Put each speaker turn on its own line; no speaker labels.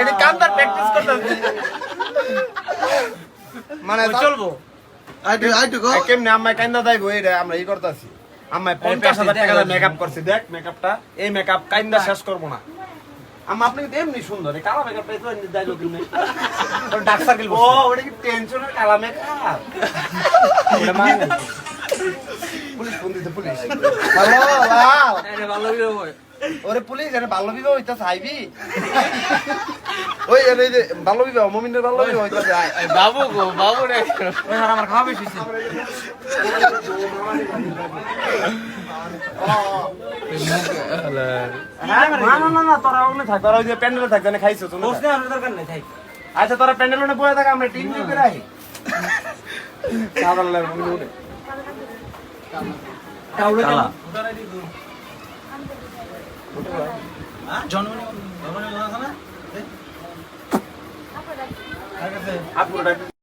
এটা কান্দার প্র্যাকটিস করতেছি। মানে
চলবো।
আইটু আইটু গো।
কেমনে আম্মাই কান্দা দেবো এটা আমরা ই করতেছি। আম্মাই পঞ্চাশ হাজার টাকা মেকআপ করছি দেখ মেকআপটা এই মেকআপ কাইন্দা শেষ করব না। আম্মা আপনি কিন্তু এমনি সুন্দর কালা মেকআপটা তো এমনি দাইলো কিনে ডাক সার্কেল ও ওটা কি টেনশনের কালা মেকআপ ওটা মানে পুলিশ ফোন দিতে পুলিশ। হ্যালো লাল
এটা ভালো ভিডিও হয়
ওরে পুলিশ এর বাল্য বিবাহ হইতাছে আইবি? ওই এর এই যে বাল্য বিবাহ মমিনের বাল্য বিবাহ আয়।
বাবু গো বাবু রে। ওই আর আমার খাওয়া বেশি
হ্যাঁ না না না না তোরা ওখানে থাক তোরা যে প্যান্ডেলে থাক জানে খাইছো তো
বসনে আর দরকার নেই থাই
আচ্ছা তোরা প্যান্ডেলে বয়ে থাক আমরা টিম সাদা